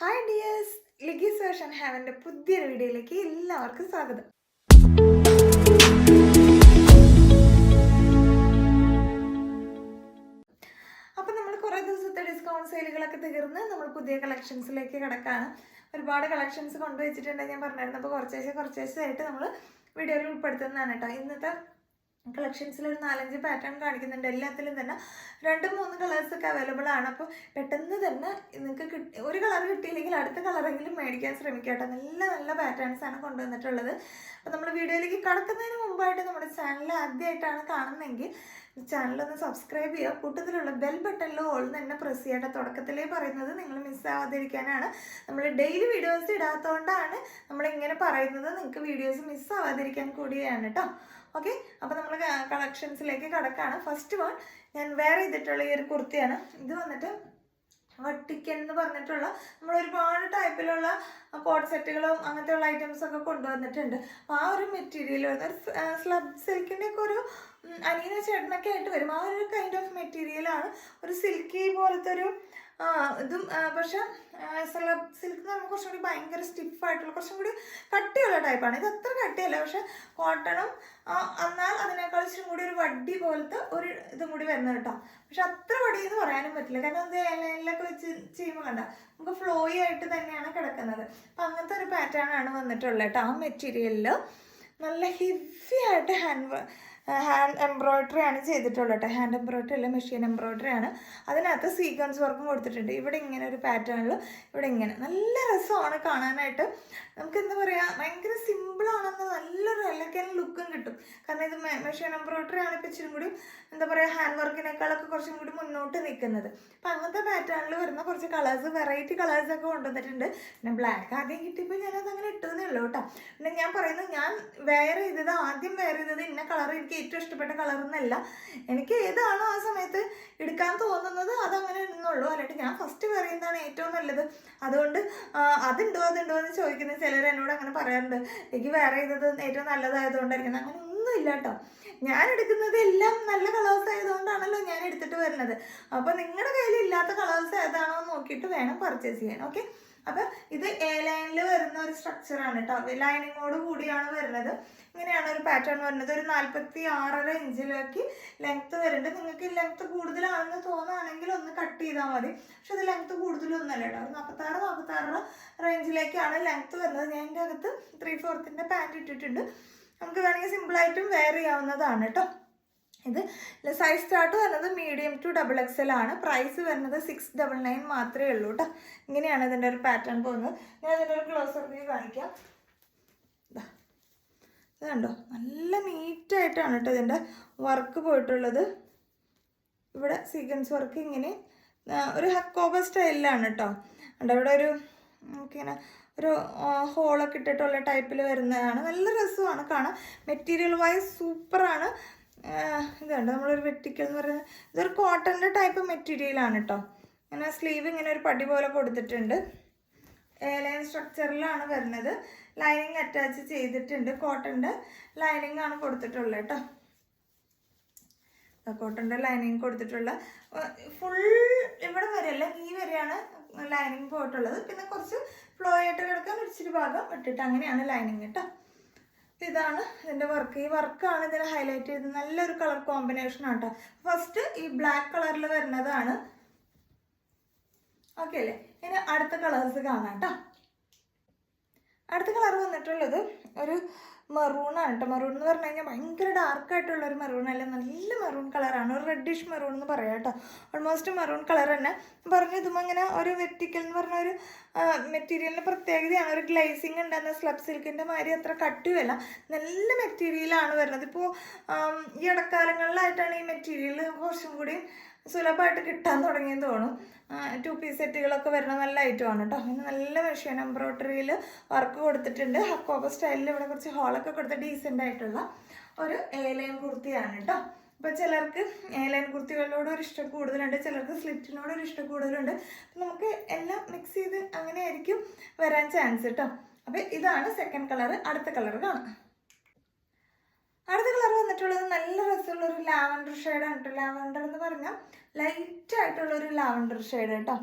Hi dears ലിഗീസ് version ഹാവന്റെ പുതിയൊരു വീഡിയോയിലേക്ക് എല്ലാവർക്കും സ്വാഗതം. അപ്പം നമ്മൾ കുറേ ദിവസത്തെ ഡിസ്കൗണ്ട് സെയിലുകളൊക്കെ തീർന്ന് നമ്മൾ പുതിയ കളക്ഷൻസിലേക്ക് കിടക്കാണ്. ഒരുപാട് കളക്ഷൻസ് കൊണ്ടുവച്ചിട്ടുണ്ട് ഞാൻ പറഞ്ഞായിരുന്നു. അപ്പോൾ കുറച്ചേശ്ശെ ആയിട്ട് നമ്മൾ വീഡിയോയിൽ ഉൾപ്പെടുത്തുന്നതാണ് കേട്ടോ. ഇന്നത്തെ കളക്ഷൻസിൽ ഒരു നാലഞ്ച് പാറ്റേൺ കാണിക്കുന്നുണ്ട്. എല്ലാത്തിലും തന്നെ രണ്ട് മൂന്ന് കളേഴ്സൊക്കെ അവൈലബിൾ ആണ്. അപ്പോൾ പെട്ടെന്ന് തന്നെ നിങ്ങൾക്ക് കിട്ടി ഒരു കളർ കിട്ടിയില്ലെങ്കിൽ അടുത്ത കളറെങ്കിലും മേടിക്കാൻ ശ്രമിക്കുക കേട്ടോ. നല്ല നല്ല പാറ്റേൺസ് ആണ് കൊണ്ടുവന്നിട്ടുള്ളത്. അപ്പോൾ നമ്മൾ വീഡിയോയിലേക്ക് കടക്കുന്നതിന് മുമ്പായിട്ട് നമ്മുടെ ചാനൽ ആദ്യമായിട്ടാണ് കാണുന്നതെങ്കിൽ ചാനലൊന്ന് സബ്സ്ക്രൈബ് ചെയ്യുക. കൂട്ടത്തിലുള്ള ബെൽ ബട്ടണിൽ ഓൾ തന്നെ പ്രസ് ചെയ്യേണ്ട തുടക്കത്തിലേ പറയുന്നത് നിങ്ങൾ മിസ്സാവാതിരിക്കാനാണ് നമ്മൾ ഡെയിലി വീഡിയോസ് ഇടാത്തതുകൊണ്ടാണ് നമ്മളിങ്ങനെ പറയുന്നത്. നിങ്ങൾക്ക് വീഡിയോസ് മിസ്സാവാതിരിക്കാൻ കൂടിയാണ് കേട്ടോ. ഓക്കെ അപ്പോൾ നമ്മൾ കളക്ഷൻസിലേക്ക് കടക്കാണ്. ഫസ്റ്റ് വൺ ഞാൻ വേറെ ചെയ്തിട്ടുള്ള ഈ ഒരു കുർത്തിയാണ്. ഇത് വന്നിട്ട് വട്ടിക്കൻ എന്ന് പറഞ്ഞിട്ടുള്ള നമ്മൾ ഒരുപാട് ടൈപ്പിലുള്ള കോട്ട് സെറ്റുകളും അങ്ങനത്തെ ഉള്ള ഐറ്റംസ് ഒക്കെ കൊണ്ടുവന്നിട്ടുണ്ട്. ആ ഒരു മെറ്റീരിയൽ സ്ലബ് സിൽക്കിന്റെ ഒക്കെ ഒരു അനിയന ചേട്ടനൊക്കെ ആയിട്ട് വരും. ആ ഒരു കൈൻഡ് ഓഫ് മെറ്റീരിയലാണ് ഒരു സിൽക്കി പോലത്തെ ഒരു ഇതും പക്ഷെ സ്ലബ് സിൽക്ക് എന്ന് പറയുമ്പോൾ കുറച്ചും കൂടി ഭയങ്കര സ്റ്റിഫ് ആയിട്ടുള്ള കുറച്ചും കൂടി കട്ടിയുള്ള ടൈപ്പാണ് ഇത് അത്ര കട്ടിയല്ല പക്ഷെ കോട്ടണും എന്നാൽ അതിനേക്കാൾ ഇച്ചിരി കൂടി ഒരു വടി പോലത്തെ ഒരു ഇതും കൂടി വരുന്നത് കേട്ടോ. പക്ഷെ അത്ര വടി എന്ന് പറയാനും പറ്റില്ല. കാരണം അത് ലൈനിലൊക്കെ വെച്ച് ചെയ്യുമ്പോൾ കണ്ട നമുക്ക് ഫ്ലോയി ആയിട്ട് തന്നെയാണ് കിടക്കുന്നത്. അപ്പം അങ്ങനത്തെ ഒരു പാറ്റേൺ ആണ് വന്നിട്ടുള്ളത് കേട്ടോ ആ മെറ്റീരിയലിൽ നല്ല ഹെവി ആയിട്ട് ഹാൻഡ് ഹാൻഡ് എംബ്രോയ്ഡറി ആണ് ചെയ്തിട്ടുള്ളത് ഹാൻഡ് എംബ്രോയ്ഡറി അല്ല മെഷീൻ എംബ്രോയ്ഡറി ആണ്. അതിനകത്ത് സീക്വൻസ് വർക്കും കൊടുത്തിട്ടുണ്ട്. ഇവിടെ ഇങ്ങനെ ഒരു പാറ്റേണിൽ ഇവിടെ ഇങ്ങനെ. നല്ല രസമാണ് കാണാനായിട്ട്. നമുക്ക് എന്താ പറയുക ഭയങ്കര സിമ്പിളാണെന്ന് നല്ലൊരു എലക്കൻ ലുക്കും കിട്ടും. കാരണം ഇത് മെഷീൻ എംബ്രോയിഡറി ആണ് ഇപ്പം ഇച്ചിരി കൂടി എന്താ പറയുക ഹാൻഡ് വർക്കിനേക്കാളൊക്കെ കുറച്ചും കൂടി മുന്നോട്ട് നിൽക്കുന്നത് അപ്പം അങ്ങനത്തെ പാറ്റേണിൽ വരുന്ന കുറച്ച് കളേഴ്സ് വെറൈറ്റി കളേഴ്സ് ഒക്കെ കൊണ്ടുവന്നിട്ടുണ്ട്. പിന്നെ ബ്ലാക്ക് ആദ്യം കിട്ടിയപ്പോൾ ഞാനത് അങ്ങനെ ഇട്ടതേ ഉള്ളൂ കേട്ടോ. പിന്നെ ഞാൻ പറയുന്നത് ഞാൻ വെയർ ചെയ്തത് ആദ്യം വെയർ ചെയ്തത് ഇന്ന കളർ എനിക്ക് ഏറ്റവും ഇഷ്ടപ്പെട്ട കളർ എന്നല്ല. എനിക്ക് ഏതാണോ ആ സമയത്ത് എടുക്കാൻ തോന്നുന്നത് അതങ്ങനെ ഇടുന്നുള്ളൂ. അല്ലാണ്ട് ഞാൻ ഫസ്റ്റ് വെയർ ചെയ്യുന്നതാണ് ഏറ്റവും നല്ലത്. അതുകൊണ്ട് അതുണ്ടോ അതുണ്ടോ എന്ന് ചോദിക്കുന്ന ചിലർ എന്നോട് അങ്ങനെ പറയാറുണ്ട് എനിക്ക് വേറെ ചെയ്തത് ഏറ്റവും നല്ലതായതുകൊണ്ടായിരിക്കും. അങ്ങനെ ഒന്നും ഇല്ല കേട്ടോ ഞാൻ എടുക്കുന്നത് എല്ലാം നല്ല കളേഴ്സ് ആയതുകൊണ്ടാണല്ലോ ഞാൻ എടുത്തിട്ട് വരുന്നത്. അപ്പോൾ നിങ്ങളുടെ കയ്യിൽ ഇല്ലാത്ത കളേഴ്സ് ഏതാണോ നോക്കിയിട്ട് വേണം പർച്ചേസ് ചെയ്യാൻ ഓക്കെ അപ്പം ഇത് എ ലൈനിൽ വരുന്ന ഒരു സ്ട്രക്ചറാണ് കേട്ടോ ലൈനിങ്ങോട് കൂടിയാണ് വരുന്നത്. ഇങ്ങനെയാണ് ഒരു പാറ്റേൺ വരുന്നത്. ഒരു നാൽപ്പത്തി ആറര ഇഞ്ചിലേക്ക് ലെങ്ത്ത് വരുന്നുണ്ട്. നിങ്ങൾക്ക് ഈ ലെങ്ത്ത് കൂടുതലാണെന്ന് തോന്നുകയാണെങ്കിൽ ഒന്ന് കട്ട് ചെയ്താൽ മതി. പക്ഷെ ഇത് ലെങ്ത്ത് കൂടുതലൊന്നുമല്ല കേട്ടോ ഒരു നാൽപ്പത്താറ് നാൽപ്പത്താറര റേഞ്ചിലേക്കാണ് ലെങ്ത്ത് വരുന്നത്. ഞാൻ എന്റെ അകത്ത് ത്രീ ഫോർത്തിന്റെ പാന്റ് ഇട്ടിട്ടുണ്ട്. നമുക്ക് വേണമെങ്കിൽ സിമ്പിളായിട്ടും വെയർ ചെയ്യാവുന്നതാണ് കേട്ടോ ഇത് സൈസ് സ്റ്റാർട്ട് വരുന്നത് medium to double X L ആണ്. പ്രൈസ് വരുന്നത് സിക്സ് ഡബിൾ നയൻ മാത്രമേ ഉള്ളൂ കേട്ടോ ഇങ്ങനെയാണ് ഇതിന്റെ ഒരു പാറ്റേൺ പോകുന്നത്. ഞാൻ ഇതിന്റെ ഒരു ക്ലോസ് റിവ്യൂ കാണിക്കാം. ഇത് കണ്ടോ? നല്ല നീറ്റായിട്ടാണ് കേട്ടോ ഇതിന്റെ വർക്ക് പോയിട്ടുള്ളത്. ഇവിടെ സീക്വൻസ് വർക്ക് ഇങ്ങനെ ഒരു ഹക്കോബ സ്റ്റൈലിലാണ് കേട്ടോ ഉണ്ട് ഇവിടെ ഒരു നമുക്കിങ്ങനെ ഒരു ഹോളൊക്കെ ഇട്ടിട്ടുള്ള ടൈപ്പിൽ വരുന്നതാണ്. നല്ല രസമാണ് കാണാൻ. മെറ്റീരിയൽ വൈസ് സൂപ്പറാണ് ഇതുണ്ട് നമ്മളൊരു വെട്ടിക്കൽ എന്ന് പറയുന്നത് ഇതൊരു കോട്ടന്റെ ടൈപ്പ് മെറ്റീരിയലാണ് കേട്ടോ ഇങ്ങനെ സ്ലീവ് ഇങ്ങനെ ഒരു പടി പോലെ കൊടുത്തിട്ടുണ്ട്. ലൈൻ സ്ട്രക്ചറിലാണ് വരുന്നത്. ലൈനിങ് അറ്റാച്ച് ചെയ്തിട്ടുണ്ട്. കോട്ടന്റെ ലൈനിങ് ആണ് കൊടുത്തിട്ടുള്ളത് കേട്ടോ കോട്ടന്റെ ലൈനിങ് കൊടുത്തിട്ടുള്ള ഫുൾ ഇവിടെ വരെയല്ല ഈ വരെയാണ് ലൈനിങ് പോയിട്ടുള്ളത്. പിന്നെ കുറച്ച് ഫ്ലോ ആയിട്ട് കിടക്കാൻ ഇച്ചിരി ഭാഗം ഇട്ടിട്ട് അങ്ങനെയാണ് ലൈനിങ് കേട്ടോ ഇതാണ് ഇതിന്റെ വർക്ക് ഈ വർക്കാണ് ഇതിനെ ഹൈലൈറ്റ് ചെയ്ത് നല്ലൊരു കളർ കോമ്പിനേഷൻ ആണ് കേട്ടോ ഫസ്റ്റ് ഈ ബ്ലാക്ക് കളറിൽ വരുന്നതാണ്. ഓക്കെ അല്ലേ? ഇനി അടുത്ത കളേഴ്സ് കാണാം കേട്ടോ അടുത്ത കളർ വന്നിട്ടുള്ളത് ഒരു മെറൂൺ ആണ് കേട്ടോ മെറൂൺ എന്ന് പറഞ്ഞു കഴിഞ്ഞാൽ ഭയങ്കര ഡാർക്കായിട്ടുള്ള ഒരു മെറൂൺ അല്ല? നല്ല മെറൂൺ കളറാണ് ഒരു റെഡിഷ് മെറൂൺ എന്ന് പറയാം കേട്ടോ ഓൾമോസ്റ്റ് മെറൂൺ കളർ തന്നെ. പറഞ്ഞു ഇതും അങ്ങനെ ഒരു വെറ്റിക്കൽ എന്ന് പറഞ്ഞ ഒരു മെറ്റീരിയലിന്റെ പ്രത്യേകതയാണ്. ഒരു ഗ്ലൈസിങ് ഉണ്ടെന്ന സ്ലബ് സിൽക്കിന്റെ മാതിരി അത്ര കട്ടുമല്ല നല്ല മെറ്റീരിയലാണ് വരുന്നത്. ഇപ്പോൾ ഈ ഇടക്കാലങ്ങളിലായിട്ടാണ് ഈ മെറ്റീരിയൽ കുറച്ചും കൂടി സുലഭമായിട്ട് കിട്ടാൻ തുടങ്ങിയെന്ന് തോന്നും ടു പീസ് സെറ്റുകളൊക്കെ വരുന്ന നല്ല ഐറ്റമാണ് കേട്ടോ അങ്ങനെ നല്ല വിഷയം. എംബ്രോയ്ഡറിയിൽ വർക്ക് കൊടുത്തിട്ടുണ്ട്. ഹക്കോബ സ്റ്റൈലിൽ ഇവിടെ കുറച്ച് ഹോളൊക്കെ കൊടുത്ത് ഡീസെന്റ് ആയിട്ടുള്ള ഒരു ഏലൈൻ കുർത്തിയാണ് കേട്ടോ അപ്പോൾ ചിലർക്ക് ഏലൈൻ കുർത്തികളോട് ഒരു ഇഷ്ടം കൂടുതലുണ്ട്. ചിലർക്ക് സ്ലിറ്റിനോട് ഒരു ഇഷ്ടം കൂടുതലുണ്ട്. നമുക്ക് എല്ലാം മിക്സ് ചെയ്ത് അങ്ങനെ ആയിരിക്കും വരാൻ ചാൻസ് കേട്ടോ അപ്പോൾ ഇതാണ് സെക്കൻഡ് കളർ അടുത്ത കളർ കാണാം. അടുത്ത കളർ വന്നിട്ടുള്ളത് നല്ല രസമുള്ള ഒരു ലാവൻഡർ ഷെയ്ഡാണ് കേട്ടോ ലാവൻഡർ എന്ന് പറഞ്ഞാൽ ലൈറ്റ് ആയിട്ടുള്ള ഒരു ലാവൻഡർ ഷെയ്ഡ് കേട്ടോ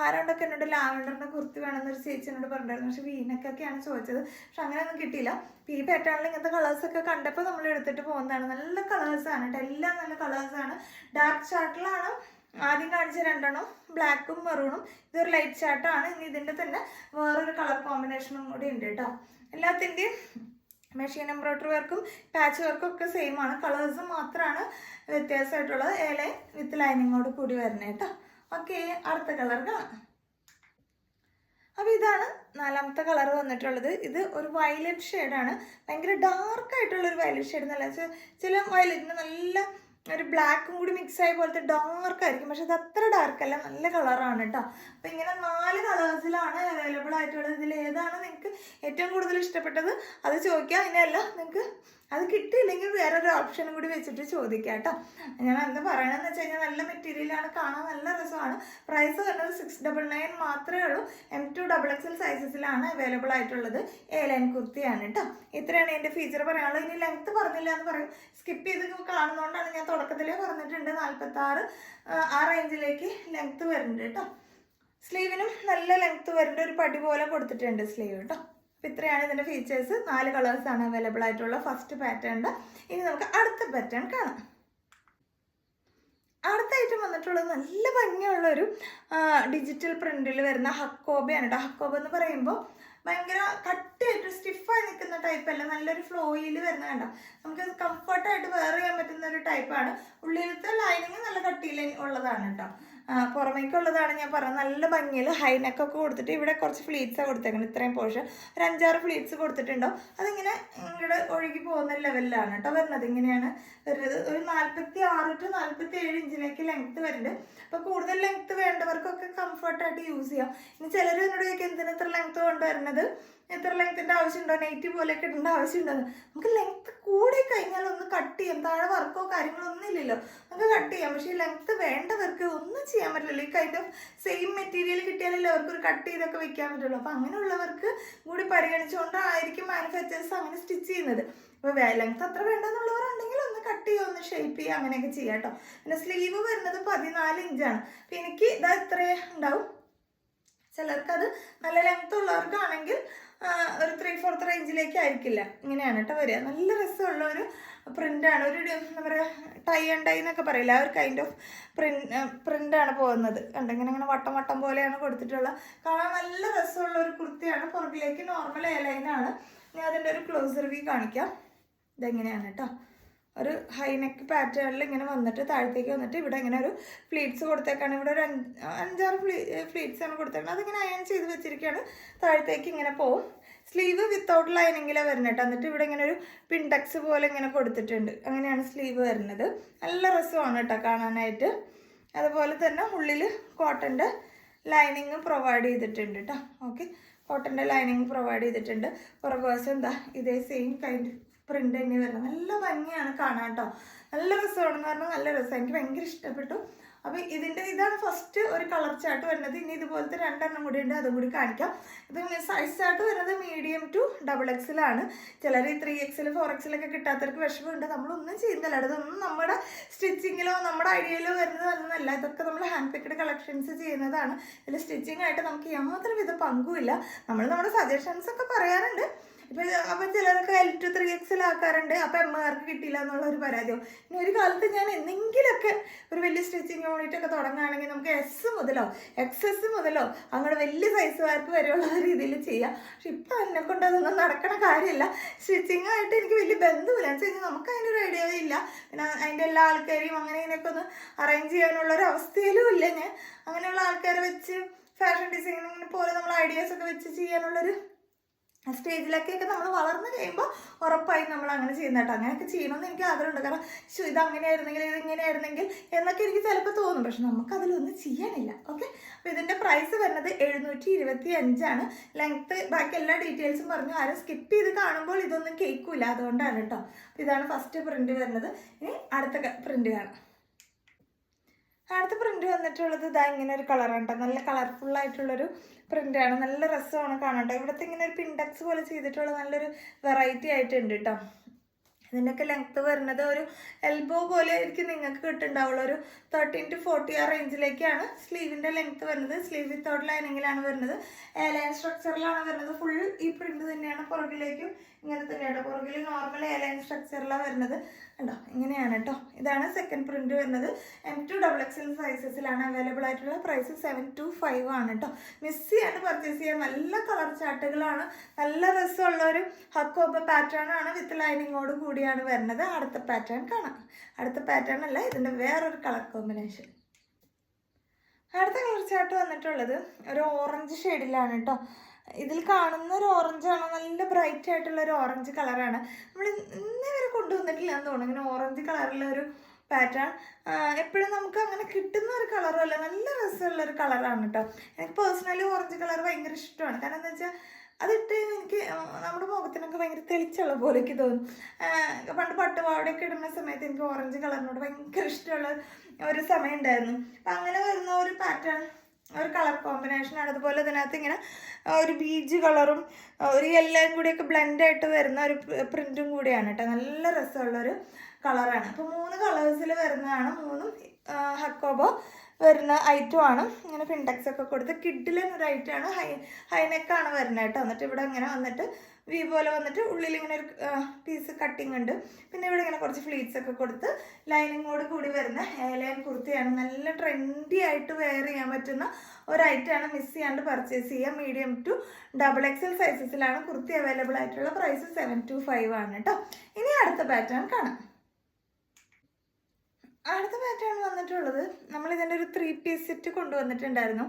ആരോണ്ടൊക്കെ എന്നോട് ലാവൻഡറിനെ കുർത്തി വേണമെന്നൊരു ചേച്ചി എന്നോട് പറഞ്ഞിരുന്നു പക്ഷെ വീനക്കൊക്കെയാണ് ചോദിച്ചത്. പക്ഷെ അങ്ങനെയൊന്നും കിട്ടിയില്ല. ഈ പാറ്റേണിൽ ഇങ്ങനത്തെ കളേഴ്സൊക്കെ കണ്ടപ്പോൾ നമ്മൾ എടുത്തിട്ട് പോകുന്നതാണ്. നല്ല കളേഴ്സാണ് കേട്ടോ എല്ലാം നല്ല കളേഴ്സാണ് ഡാർക്ക് ചാർട്ടിലാണ് ആദ്യം കാണിച്ച രണ്ടെണ്ണം. ബ്ലാക്കും മെറൂണും ഇതൊരു ലൈറ്റ് ചാർട്ടാണ് ഇനി ഇതിന്റെ തന്നെ വേറൊരു കളർ കോമ്പിനേഷനും കൂടി ഉണ്ട് കേട്ടോ എല്ലാത്തിന്റെയും മെഷീൻ എംബ്രോയ്ഡറി വർക്കും പാച്ച് വർക്കും ഒക്കെ സെയിം ആണ്. കളേഴ്സ് മാത്രമാണ് വ്യത്യാസമായിട്ടുള്ളത് ഏല വിത്ത് ലൈനിങ്ങോട് കൂടി വരുന്നത് കേട്ടോ ഓക്കെ അടുത്ത കളർ കാണാം. അപ്പോൾ ഇതാണ് നാലാമത്തെ കളർ വന്നിട്ടുള്ളത്. ഇത് ഒരു വയലറ്റ് ഷെയ്ഡാണ് ഭയങ്കര ഡാർക്ക് ആയിട്ടുള്ള ഒരു വയലറ്റ് ഷെയ്ഡ് എന്നല്ല ചില വയലറ്റിന് നല്ല ഒരു ബ്ലാക്കും കൂടി മിക്സ് ആയ പോലത്തെ ഡാർക്ക് ആയിരിക്കും. പക്ഷെ അത് അത്ര ഡാർക്ക് അല്ല നല്ല കളറാണ് കേട്ടോ അപ്പം ഇങ്ങനെ നാല് കളേഴ്സിലാണ് അവൈലബിൾ ആയിട്ടുള്ളത്. ഇതിൽ ഏതാണ് നിങ്ങൾക്ക് ഏറ്റവും കൂടുതൽ ഇഷ്ടപ്പെട്ടത്? അത് ചോദിക്കാം. അതിനെയല്ല നിങ്ങൾക്ക് അത് കിട്ടിയില്ലെങ്കിൽ വേറൊരു ഓപ്ഷനും കൂടി വെച്ചിട്ട് ചോദിക്കാം കേട്ടോ. ഞാൻ അന്ന് പറയണമെന്ന് വെച്ച് കഴിഞ്ഞാൽ നല്ല മെറ്റീരിയലാണ് കാണാൻ നല്ല രസമാണ്. പ്രൈസ് വരുന്നത് സിക്സ് ഡബിൾ നയൻ മാത്രമേ ഉള്ളൂ. എം ടു ഡബിൾ എക്സൽ സൈസസിലാണ് അവൈലബിൾ ആയിട്ടുള്ളത്. എ ലൈൻ കുർത്തിയാണ് കേട്ടോ. ഇത്രയാണ് എന്റെ ഫീച്ചർ പറയാനുള്ളത്. ഇനി ലെങ്ത് പറഞ്ഞില്ല എന്ന് പറയും. സ്കിപ്പ് ചെയ്ത് കാണുന്നതുകൊണ്ടാണ് ഞാൻ തുടക്കത്തിലേ പറഞ്ഞിട്ടുണ്ട്. നാൽപ്പത്തി ആറ് ആ റേഞ്ചിലേക്ക് ലെങ്ത് വരുന്നുണ്ട് കേട്ടോ. സ്ലീവിനും നല്ല ലെങ്ത് വരേണ്ട ഒരു പടി പോലെ കൊടുത്തിട്ടുണ്ട് സ്ലീവ് കേട്ടോ. അപ്പോൾ ഇത്രയാണ് ഇതിന്റെ ഫീച്ചേഴ്സ് നാല് കളേഴ്സാണ് അവൈലബിൾ ആയിട്ടുള്ള ഫസ്റ്റ് പാറ്റേണിൽ ഇനി നമുക്ക് അടുത്ത പാറ്റേൺ കാണാം. അടുത്ത ഐറ്റം വന്നിട്ടുള്ളത് നല്ല ഭംഗിയുള്ളൊരു ഡിജിറ്റൽ പ്രിന്റിൽ വരുന്ന ഹക്കോബയാണ് കേട്ടോ ഹക്കോബ എന്ന് പറയുമ്പോൾ ഭയങ്കര കട്ടിയായിട്ട് സ്റ്റിഫായി നിൽക്കുന്ന ടൈപ്പ് അല്ല. നല്ലൊരു ഫ്ലോയിൽ വരുന്ന കണ്ട? നമുക്ക് കംഫർട്ടായിട്ട് വെയർ ചെയ്യാൻ പറ്റുന്ന ഒരു ടൈപ്പാണ് ഉള്ളിലത്തെ ലൈനിങ് നല്ല കട്ടിയിൽ ഉള്ളതാണ് കേട്ടോ പുറമേക്കുള്ളതാണ് ഞാൻ പറഞ്ഞത്. നല്ല ഭംഗിയിൽ ഹൈനെക്കൊക്കെ കൊടുത്തിട്ട് ഇവിടെ കുറച്ച് ഫ്ലീറ്റ്സാണ് കൊടുത്തേക്കുന്നത് ഇത്രയും പോർഷൻ ഒരു അഞ്ചാറ് ഫ്ലീറ്റ്സ് കൊടുത്തിട്ടുണ്ടോ? അതിങ്ങനെ ഇവിടെ ഒഴുകി പോകുന്ന ലെവലിലാണ് കേട്ടോ വരുന്നത്. ഇങ്ങനെയാണ് വരുന്നത്. ഒരു നാൽപ്പത്തി ആറ് ടു നാൽപ്പത്തി ഏഴ് ഇഞ്ചിലേക്ക് ലെങ്ത്ത് വരുന്നുണ്ട്. അപ്പോൾ കൂടുതൽ ലെങ്ത്ത് വേണ്ടവർക്കൊക്കെ കംഫർട്ടായിട്ട് യൂസ് ചെയ്യാം. ഇനി ചിലർ എന്നോട് ചോദിക്കുക എന്തിനാ ഇത്ര കൊണ്ട് കൊണ്ടുവരുന്നത് എത്ര ലെങ്ത്തിന്റെ ആവശ്യമുണ്ടോ? പോലെ പോലെയൊക്കെ ഇടേണ്ട ആവശ്യമുണ്ടോ? നമുക്ക് ലെങ്ത്ത് കൂടി കഴിഞ്ഞാൽ ഒന്ന് കട്ട് ചെയ്യാം. താഴെ വർക്കോ കാര്യങ്ങളോ ഒന്നും ഇല്ലല്ലോ. നമുക്ക് കട്ട് ചെയ്യാം. പക്ഷേ ലെങ്ത്ത് വേണ്ടവർക്ക് ഒന്നും ചെയ്യാൻ പറ്റില്ല ഈ കൈൻഡ് ഓഫ് സെയിം മെറ്റീരിയൽ കിട്ടിയാലല്ലേ അവർക്ക് ഒരു കട്ട് ചെയ്തൊക്കെ വെക്കാൻ പറ്റുള്ളൂ. അപ്പോൾ അങ്ങനെയുള്ളവർക്ക് കൂടി പരിഗണിച്ചുകൊണ്ടായിരിക്കും മാനുഫാക്ചേഴ്സ് അങ്ങനെ സ്റ്റിച്ച് ചെയ്യുന്നത്. ഇപ്പോൾ ലെങ്ത് അത്ര വേണ്ടെന്നുള്ളവരുണ്ടെങ്കിൽ ഒന്ന് കട്ട് ചെയ്യുക ഒന്ന് ഷേപ്പ് ചെയ്യുക അങ്ങനെയൊക്കെ ചെയ്യാം കേട്ടോ. പിന്നെ സ്ലീവ് വരുന്നത് പതിനാല് ഇഞ്ചാണ് അപ്പം എനിക്ക് ഇതാ ഇത്രയേ ഉണ്ടാവും. ചിലർക്കത് നല്ല ലെങ്ത് ഉള്ളവർക്കാണെങ്കിൽ ഒരു ത്രീ ഫോർത്ത് റേഞ്ചിലേക്ക് ആയിരിക്കില്ല. ഇങ്ങനെയാണ് കേട്ടോ വരിക. നല്ല രസമുള്ള ഒരു പ്രിന്റാണ് ഒരു എന്താ പറയുക ടൈ ആൻഡ് ടൈ എന്നൊക്കെ പറയില്ല? ആ ഒരു കൈൻഡ് ഓഫ് പ്രിന്റ് പ്രിന്റാണ് പോകുന്നത്. കണ്ടോ? ഇങ്ങനെ വട്ടം വട്ടം പോലെയാണ് കൊടുത്തിട്ടുള്ള. കാണാൻ നല്ല രസമുള്ള ഒരു കുർത്തിയാണ്. പുറകിലേക്ക് നോർമൽ എയർലൈനാണ് ഞാൻ അതിന്റെ ഒരു ക്ലോസർ വ്യൂ കാണിക്കാം. ഇതെങ്ങനെയാണ് കേട്ടോ? ഒരു ഹൈനെക്ക് പാറ്റേണിൽ ഇങ്ങനെ വന്നിട്ട് താഴത്തേക്ക് വന്നിട്ട് ഇവിടെ ഇങ്ങനെ ഒരു ഫ്ലീറ്റ്സ് കൊടുത്തേക്കാണ്. ഇവിടെ ഒരു അഞ്ച് അഞ്ചാറ് ഫ്ലീ ഫ്ലീറ്റ്സ് ആണ് കൊടുത്തേക്കുന്നത് അതിങ്ങനെ അയൺ ചെയ്ത് വെച്ചിരിക്കുകയാണ് താഴത്തേക്ക് ഇങ്ങനെ പോവും. സ്ലീവ് വിത്തൗട്ട് ലൈനിങ്ങിലാണ് വരുന്നത് കേട്ടോ. എന്നിട്ട് ഇവിടെ ഇങ്ങനെ ഒരു പിൻടെക്സ് പോലെ ഇങ്ങനെ കൊടുത്തിട്ടുണ്ട്. അങ്ങനെയാണ് സ്ലീവ് വരുന്നത്. നല്ല രസമാണ് കേട്ടോ കാണാനായിട്ട്. അതുപോലെ തന്നെ ഉള്ളിൽ കോട്ടന്റെ ലൈനിങ് പ്രൊവൈഡ് ചെയ്തിട്ടുണ്ട് കേട്ടോ. ഓക്കെ. കോട്ടന്റെ ലൈനിങ് പ്രൊവൈഡ് ചെയ്തിട്ടുണ്ട്. പുറകുവശം എന്താ ഇതേ സെയിം കൈൻഡ് പ്രിന്റ് തന്നെ വരുന്നത് നല്ല ഭംഗിയാണ് കാണാൻ കേട്ടോ നല്ല രസമാണെന്ന് പറഞ്ഞാൽ നല്ല രസം. എനിക്ക് ഭയങ്കര ഇഷ്ടപ്പെട്ടു. അപ്പോൾ ഇതിന്റെ ഇതാണ് ഫസ്റ്റ് ഒരു കളർ ചാർട്ട് വരുന്നത്. ഇനി ഇതുപോലത്തെ രണ്ടെണ്ണം കൂടി ഉണ്ട്. അതുകൂടി കാണിക്കാം. ഇത് സൈസ് ചാർട്ട് വരുന്നത് മീഡിയം ടു ഡബിൾ എക്സിലാണ് ചിലർ ഈ ത്രീ എക്സിൽ ഫോർ എക്സിലൊക്കെ കിട്ടാത്തവർക്ക് വിഷമമുണ്ട്. നമ്മളൊന്നും ചെയ്യുന്നില്ല. അതൊന്നും നമ്മുടെ സ്റ്റിച്ചിങ്ങിലോ നമ്മുടെ ഐഡിയയിലോ വരുന്നതല്ല ഇതൊക്കെ നമ്മൾ ഹാൻഡ് പിക്കഡ് കളക്ഷൻസ് ചെയ്യുന്നതാണ്. ഇതിൽ സ്റ്റിച്ചിങ് ആയിട്ട് നമുക്ക് യാതൊരുവിധ പങ്കുമില്ല നമ്മൾ നമ്മുടെ സജഷൻസ് ഒക്കെ പറയാറുണ്ട്. ഇപ്പൊ അപ്പൊ ചിലരൊക്കെ എൽ ടു ത്രീ എക്സിൽ ആക്കാറുണ്ട്. അപ്പൊ എം ആർക്ക് കിട്ടിയില്ല എന്നുള്ള ഒരു പരാതിയോ. ഇനി ഒരു കാലത്ത് ഞാൻ എന്തെങ്കിലുമൊക്കെ ഒരു വലിയ സ്റ്റിച്ചിങ് യൂണിറ്റ് ഒക്കെ തുടങ്ങുകയാണെങ്കിൽ നമുക്ക് എസ് മുതലോ എക്സ് എസ് മുതലോ അങ്ങനെ വലിയ സൈസുകാർക്ക് വരെയുള്ള രീതിയിൽ ചെയ്യാം. പക്ഷെ ഇപ്പൊ എന്നെ കൊണ്ട് അതൊന്നും നടക്കണ കാര്യമില്ല സ്റ്റിച്ചിങ് ആയിട്ട് എനിക്ക് വലിയ ബന്ധമില്ല. എന്ന് വെച്ചാൽ നമുക്ക് അതിന്റെ ഒരു ഐഡിയ ഇല്ല. പിന്നെ അതിന്റെ എല്ലാ ആൾക്കാരെയും അങ്ങനെ ഇങ്ങനെയൊക്കെ ഒന്ന് അറേഞ്ച് ചെയ്യാനുള്ള ഒരു അവസ്ഥയിലും ഇല്ല ഞാൻ. അങ്ങനെയുള്ള ആൾക്കാരെ വെച്ച് ഫാഷൻ ഡിസൈനിങ്ങിനെ പോലെ നമ്മൾ ഐഡിയാസ് ഒക്കെ വെച്ച് ചെയ്യാനുള്ളൊരു സ്റ്റേജിലൊക്കെയൊക്കെ നമ്മൾ വളർന്നു കഴിയുമ്പോൾ ഉറപ്പായും നമ്മൾ അങ്ങനെ ചെയ്യുന്ന കേട്ടോ അങ്ങനെയൊക്കെ ചെയ്യണമെന്ന് എനിക്ക് ആഗ്രഹമുണ്ട്. കാരണം ശോ, ഇത് അങ്ങനെയായിരുന്നെങ്കിൽ ഇത് ഇങ്ങനെയായിരുന്നെങ്കിൽ എന്നൊക്കെ എനിക്ക് ചിലപ്പോൾ തോന്നും. പക്ഷെ നമുക്ക് അതിലൊന്നും ചെയ്യാനില്ല. ഓക്കെ? അപ്പോൾ ഇതിന്റെ പ്രൈസ് വരുന്നത് എഴുന്നൂറ്റി ഇരുപത്തി അഞ്ചാണ് ലെങ്ത്ത് ബാക്കി എല്ലാ ഡീറ്റെയിൽസും പറഞ്ഞു. ആരും സ്കിപ്പ് ചെയ്ത് കാണുമ്പോൾ ഇതൊന്നും കേൾക്കില്ല അതുകൊണ്ടാണ് കേട്ടോ. അപ്പം ഇതാണ് ഫസ്റ്റ് പ്രിന്റ് വരുന്നത്. ഇനി അടുത്ത പ്രിന്റ് കാണാം. അടുത്ത പ്രിന്റ് വന്നിട്ടുള്ളത് ഇതാ ഇങ്ങനെ ഒരു കളറാണ് കേട്ടോ നല്ല കളർഫുൾ ആയിട്ടുള്ളൊരു പ്രിന്റാണ് നല്ല രസമാണ് കാണാൻ കേട്ടോ ഇവിടുത്തെ ഇങ്ങനെ ഒരു പിൻഡക്സ് പോലെ ചെയ്തിട്ടുള്ള നല്ലൊരു വെറൈറ്റി ആയിട്ടുണ്ട് കേട്ടോ ഇതിന്റെയൊക്കെ ലെങ്ത്ത് വരുന്നത് ഒരു എൽബോ പോലെ ആയിരിക്കും നിങ്ങൾക്ക് കിട്ടുന്നുണ്ടാവുള്ളൂ ഒരു തേർട്ടീൻ ടു ഫോർട്ടി ആ റേഞ്ചിലേക്കാണ് സ്ലീവിന്റെ ലെങ്ത്ത് വരുന്നത്. സ്ലീവ് വിത്തൗട്ട് ലൈനിങ്ങിലാണ് വരുന്നത്. എയർലൈൻ സ്ട്രക്ചറിലാണ് വരുന്നത്. ഫുൾ ഈ പ്രിന്റ് തന്നെയാണ് പുറകിലേക്കും ഇങ്ങനെ തന്നെയാണ്. പുറകിൽ നോർമൽ എയർലൈൻ സ്ട്രക്ചറിലാണ് വരുന്നത്. കണ്ടോ? ഇങ്ങനെയാണ് കേട്ടോ ഇതാണ് സെക്കൻഡ് പ്രിന്റ് വരുന്നത്. M to double X L സൈസസിലാണ് available ആയിട്ടുള്ള പ്രൈസ് സെവൻ ടു ഫൈവ് ആണ് കേട്ടോ മിസ് ചെയ്യാണ്ട് പർച്ചേസ് ചെയ്യാൻ. നല്ല കളർ ചാർട്ടുകളാണ് നല്ല രസമുള്ള ഒരു ഹക്കോബ പാറ്റേൺ ആണ് വിത്ത് ലൈനിങ്ങോട് കൂടിയാണ് വരുന്നത്. അടുത്ത പാറ്റേൺ കാണാം. അടുത്ത പാറ്റേൺ അല്ല ഇതിന്റെ വേറൊരു കളർ കോമ്പിനേഷൻ അടുത്ത കളർ ചാർട്ട് വന്നിട്ടുള്ളത് ഒരു ഓറഞ്ച് ഷെയ്ഡിലാണ് കേട്ടോ ഇതിൽ കാണുന്ന ഒരു ഓറഞ്ചാണ് നല്ല ബ്രൈറ്റ് ആയിട്ടുള്ള ഒരു ഓറഞ്ച് കളറാണ് നമ്മൾ ഇന്നേ എന്ന് തോന്നുന്നു. ഇങ്ങനെ ഓറഞ്ച് കളറുള്ള ഒരു പാറ്റേൺ എപ്പോഴും നമുക്ക് അങ്ങനെ കിട്ടുന്ന ഒരു കളറല്ല നല്ല രസമുള്ള ഒരു കളറാണ് കേട്ടോ എനിക്ക് പേഴ്സണലി ഓറഞ്ച് കളർ ഭയങ്കര ഇഷ്ടമാണ്. കാരണം എന്താ വെച്ചാൽ അതിട്ട് എനിക്ക് നമ്മുടെ മുഖത്തിനൊക്കെ ഭയങ്കര തെളിച്ചുള്ള പോലെ തോന്നും. പണ്ട് പട്ടുപാവടയൊക്കെ ഇടുന്ന സമയത്ത് എനിക്ക് ഓറഞ്ച് കളറിനോട് ഭയങ്കര ഇഷ്ടമുള്ള ഒരു സമയം ഉണ്ടായിരുന്നു. അപ്പം അങ്ങനെ വരുന്ന ഒരു പാറ്റേൺ ഒരു കളർ കോമ്പിനേഷനാണ് അതുപോലെ ഇതിനകത്ത് ഇങ്ങനെ ഒരു ബീജ് കളറും ഒരു എല്ലാം കൂടിയൊക്കെ ബ്ലെൻഡ് ആയിട്ട് വരുന്ന ഒരു പ്രിന്റും കൂടിയാണ് കേട്ടോ നല്ല രസമുള്ളൊരു കളറാണ് അപ്പോൾ മൂന്ന് കളേഴ്സിൽ വരുന്നതാണ്. മൂന്നും ഹക്കോബോ വരുന്ന ഐറ്റം ആണ്. ഇങ്ങനെ ഫിൻടെക്സ് ഒക്കെ കൊടുത്ത് കിഡിലെന്നൊരു ഒരു ഐറ്റം ആണ്. ഹൈ ഹൈനെക്കാണ് വരുന്നത് കേട്ടോ എന്നിട്ട് ഇവിടെ ഇങ്ങനെ വന്നിട്ട് വി പോലെ വന്നിട്ട് ഉള്ളിൽ ഇങ്ങനെ ഒരു പീസ് കട്ടിങ് ഉണ്ട്. പിന്നെ ഇവിടെ ഇങ്ങനെ കുറച്ച് ഫ്ലീറ്റ്സ് ഒക്കെ കൊടുത്ത് ലൈനിങ്ങോട് കൂടി വരുന്ന ഏലയൻ കുർത്തിയാണ്. നല്ല ട്രെൻഡി ആയിട്ട് വെയർ ചെയ്യാൻ പറ്റുന്ന ഒരു ഐറ്റമാണ് മിസ് ചെയ്യാണ്ട് പർച്ചേസ് ചെയ്യുക. മീഡിയം ടു ഡബിൾ എക്സൽ സൈസസിലാണ് കുർത്തി അവൈലബിൾ ആയിട്ടുള്ള പ്രൈസ് സെവൻ ടു ഫൈവ് ആണ് കേട്ടോ ഇനി അടുത്ത പാറ്റേൺ കാണാം. അടുത്ത പാറ്റേൺ വന്നിട്ടുള്ളത് നമ്മൾ ഇതിന്റെ ഒരു ത്രീ പീസ് സെറ്റ് കൊണ്ടുവന്നിട്ടുണ്ടായിരുന്നു.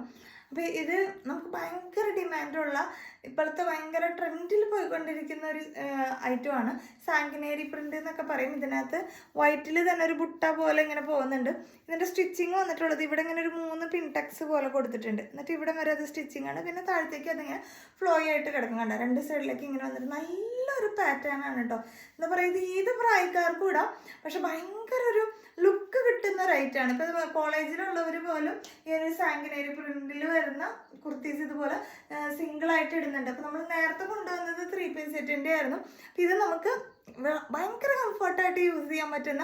അപ്പോൾ ഇത് നമുക്ക് ഭയങ്കര ഡിമാൻഡുള്ള ഇപ്പോഴത്തെ ഭയങ്കര ട്രെൻഡിൽ പോയിക്കൊണ്ടിരിക്കുന്ന ഒരു ഐറ്റമാണ് സാങ്കിനേരി പ്രിന്റ് എന്നൊക്കെ പറയും. ഇതിനകത്ത് വൈറ്റിൽ തന്നെ ഒരു ബുട്ട പോലെ ഇങ്ങനെ പോകുന്നുണ്ട്. ഇതിന്റെ സ്റ്റിച്ചിങ് വന്നിട്ടുള്ളത് ഇവിടെ ഇങ്ങനെ ഒരു മൂന്ന് പിൻടെക്സ് പോലെ കൊടുത്തിട്ടുണ്ട്. എന്നിട്ട് ഇവിടെ വരെ അത് സ്റ്റിച്ചിങ് ആണ്. പിന്നെ താഴത്തേക്ക് അതിങ്ങനെ ഫ്ലോ ആയിട്ട് കിടക്കും. കണ്ട? രണ്ട് സൈഡിലേക്ക് ഇങ്ങനെ വന്നിട്ട് നല്ലൊരു പാറ്റേൺ ആണ് കേട്ടോ. എന്താ പറയുക ഇത് ഏത് പ്രായക്കാർക്കും ഇടാം. പക്ഷെ ഭയങ്കര ഒരു ലുക്ക് കിട്ടുന്ന ഒരു ഐറ്റാണ് ഇപ്പം കോളേജിലുള്ളവർ പോലും ഈ ഒരു സാങ്കിനേരി പ്രിന്റിൽ വരുന്ന കുർത്തീസ് ഇതുപോലെ സിംഗിൾ ആയിട്ട് ഇടുന്നുണ്ട് അപ്പോൾ നമ്മൾ നേരത്തെ കൊണ്ടുവന്നത് ത്രീ പീസ് സെറ്റിന്റെ ആയിരുന്നു. ഇത് നമുക്ക് ഭയങ്കര കംഫർട്ടായിട്ട് യൂസ് ചെയ്യാൻ പറ്റുന്ന